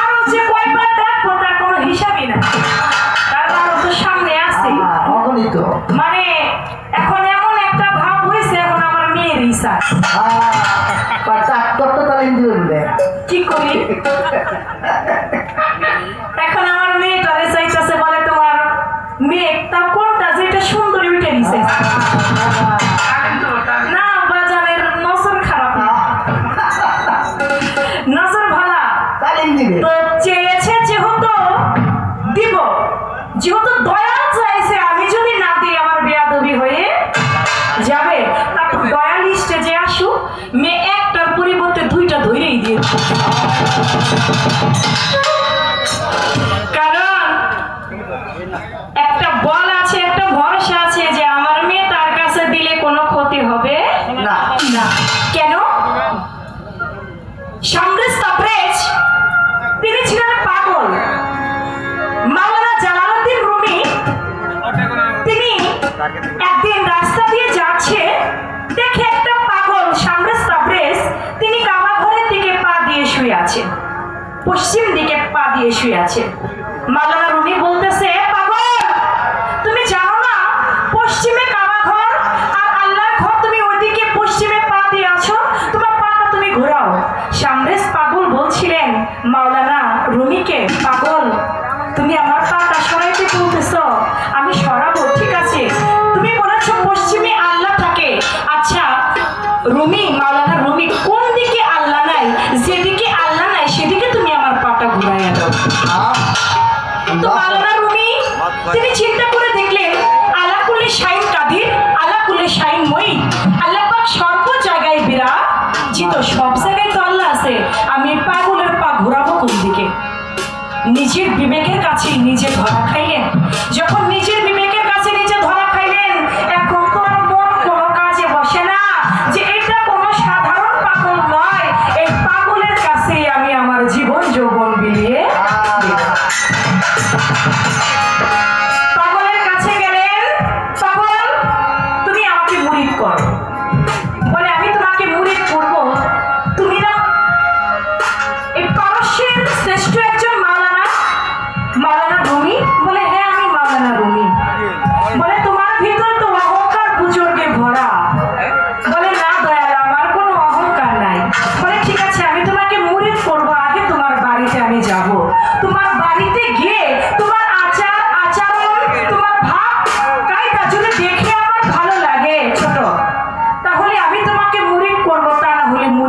আরও যে কয়বার ডাকবো তার কোনো হিসাবই না কারণ তো সামনে আছে। অগণিত। মানে এখন এমন একটা ভাব হয়েছে এখন আমার মেয়ের ইচ্ছা। তো তাহলে ইন্দ্রিয় বলে কি করি এখন আমার মেয়েটারে চাইতেছে বলে তোমার মেয়ে তা কোনটা? যেটা সুন্দরী উঠে নিছে। একদিন রাস্তা দিয়ে যাচ্ছে, দেখে একটা পাগল সামনে সাবরেস তিনি কাবা ঘরের দিকে পা দিয়ে শুয়ে আছে। পশ্চিম দিকে পা দিয়ে শুয়ে আছে। মালানা রুমি বলতেছে তো মাওলানা রুমি? তিনি চিন্তা করে দেখলেন আলাকুলে শাইন কাদির আলাকুলে শাইন মই আল্লাহ পাক সর্ব জায়গায় বিরাজিত সব জায়গায় তো আল্লাহ আছে। আমি পাগলের পা ঘোরাবো কোন দিকে? নিজের বিবেকের কাছে নিজে ধরা খাইলেন। যখন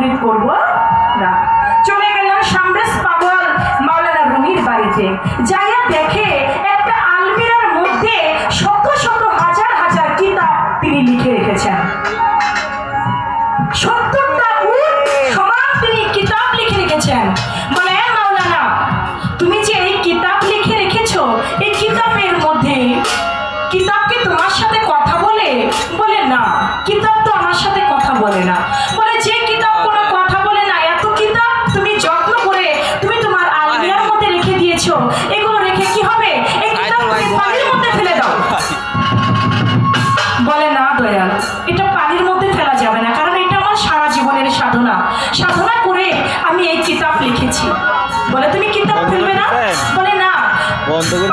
মুরিদ করব। না চলে গেলাম সামরেজ পাগল মাওলানা রুমির বাড়িতে। যাইয়া দেখে একটা আলমিরার মধ্যে শত শত হাজার হাজার কিতাব তিনি লিখে রেখেছেন। সত্তরটা সমান তিনি কিতাব লিখে রেখেছেন। লিখেছি বলে তুমি কিতাব ফেলবে না? বলে না।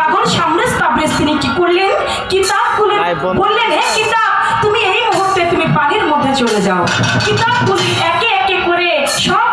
পাগল সামনে তাবরেজ তিনি কি করলেন? কিতাব খুলে বললেন হে কিতাব তুমি এই মুহূর্তে তুমি পানির মধ্যে চলে যাও। কিতাব খুলি একে একে করে সব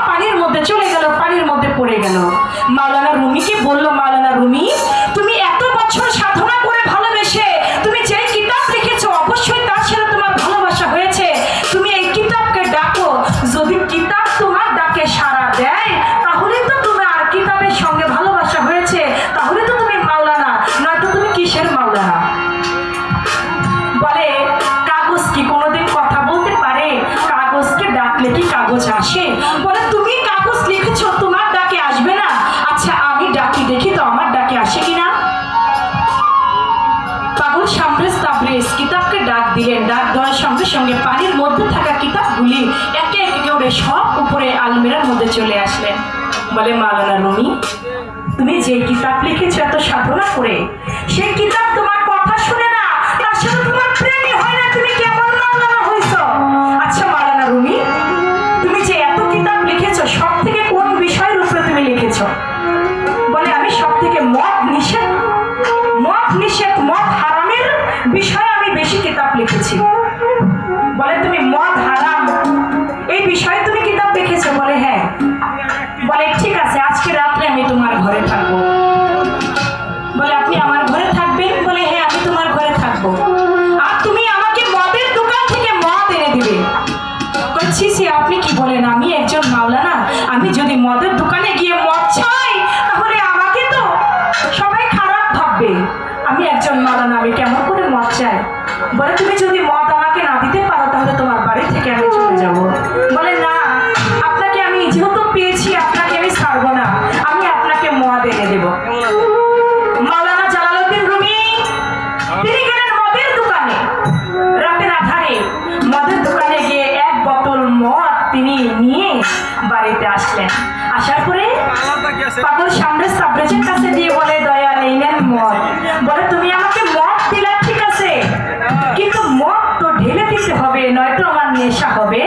কাগজ আসে? বলে, তুমি কাগজ লিখেছো, তোমার ডাকে আসবে না? আচ্ছা আমি ডাকি, দেখি তো আমার ডাকে আসে কিনা? পাগল সামরেজ তাবরেজ কিতাবকে ডাক দিলেন। ডাক দেওয়ার সঙ্গে সঙ্গে পানির মধ্যে থাকা কিতাবগুলি একে একে করে সব উপরে আলমিরার মধ্যে চলে আসলেন। বলে, মালানা রুমি, তুমি যে কিতাব লিখেছো এত সাধনা করে, সেই কিতাব তোমার কথা শুনে মদ হারামের বিষয়ে আমি বেশি কিতাব লিখেছি। বলে, তুমি মদ হারাম এই বিষয়ে তুমি কিতাব লিখেছো? বলে হ্যাঁ। বলে, ঠিক আছে, আজকে রাত্রে আমি তোমার ঘরে থাকব। বলে, আপনি আমার ঘরে থাকবেন? বলে হ্যাঁ আমি তোমার ঘরে থাকব। আর তুমি আমাকে মদের দোকান থেকে মদ এনে দিবে? বলছি সে আপনি কি বলেন? আমি একজন মাওলানা। আমি যদি মদের দোকানে গিয়ে মাওলানা আমি কেমন করে মদ চাই? বলে তুমি নেশা হবে?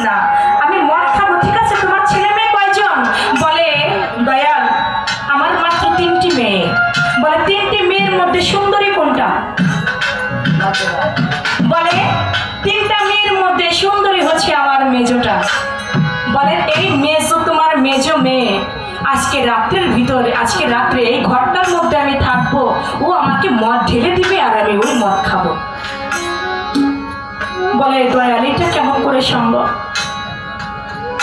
না। আমি মদ খাব, ঠিক আছে? তোমার ছেলে মেয়ে কয়জন? বলে, দয়াল, আমার মাত্র তিনটি মেয়ে। বলে, তিনটি মেয়ের মধ্যে সুন্দরী কোনটা? বলে, তিনটা মেয়ের মধ্যে সুন্দরী হচ্ছে আমার মেজোটা। বলে, এই মেজো তোমার মেজো মেয়ে। আজকে রাত্রের ভিতরে, আজকে রাত্রে এই ঘরটার মধ্যে আমি থাকব। ও আমাকে মদ ঢেলে দিবে আর আমি ওই মদ খাব। বলে দয়াল এটা কেমন করে সম্ভব?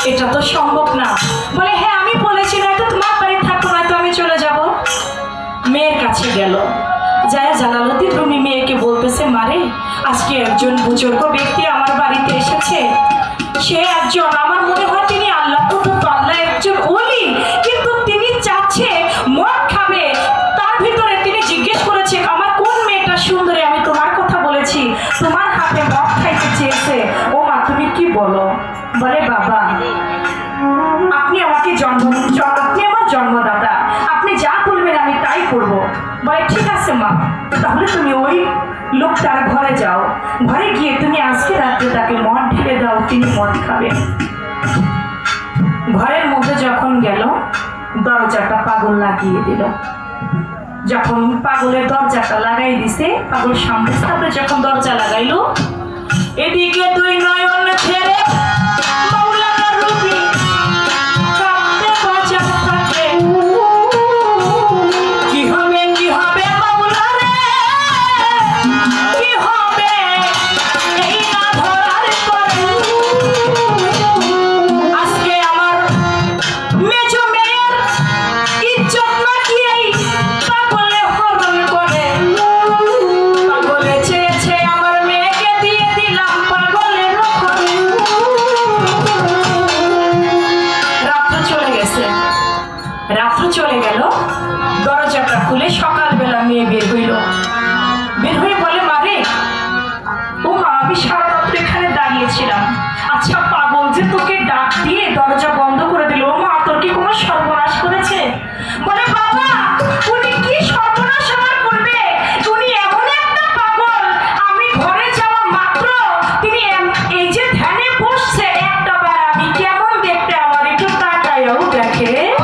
এটা তো সম্ভব না। বলে হ্যাঁ আমি বলেছি, নয়তো তোমার বাড়ি থাকো, নয়তো আমি চলে যাব। মেয়ের কাছে গেল। যায় জালালতি তুমি মেয়েকে বলতেছে, মারে, আজকে একজন বুজুর্গ ব্যক্তি আমার বাড়িতে করব। বলে, ঠিক আছে মা, তাহলে তুমি ওই লোকটার ঘরে যাও। ঘরে গিয়ে তুমি আজকে রাত্রে তাকে মদ ঢেলে দাও, তিনি মদ খাবেন। ঘরের মধ্যে যখন গেল, দরজাটা পাগল লাগিয়ে দিল। যখন পাগলের দরজাটা লাগাই দিছে, পাগল সামনে সামনে যখন দরজা লাগাইলো нічого. রাখে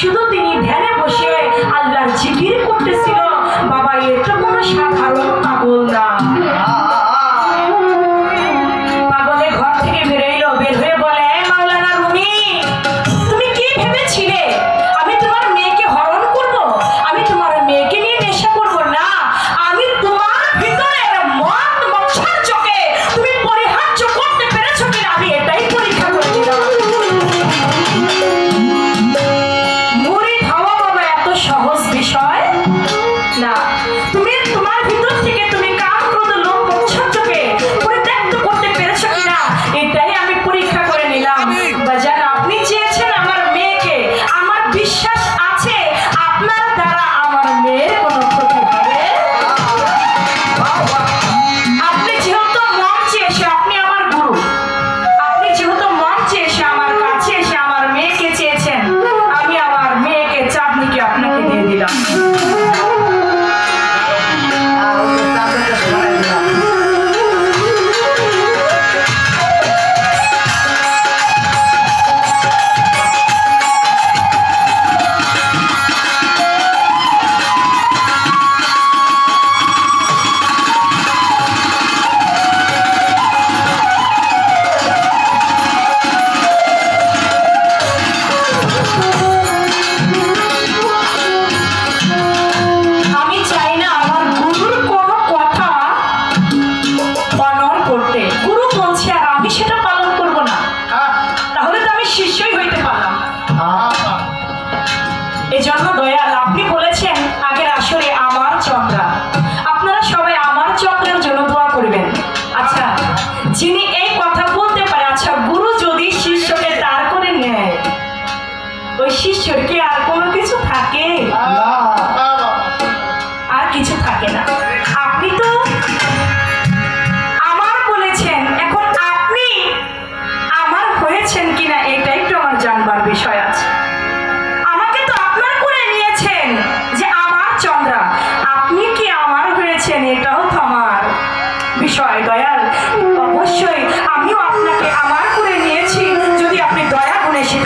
শুধু তিনি ধ্যানে বসে আল্লাহর জিকির করতেছিল। বাবা এর তো কোনো সাথে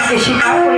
que llega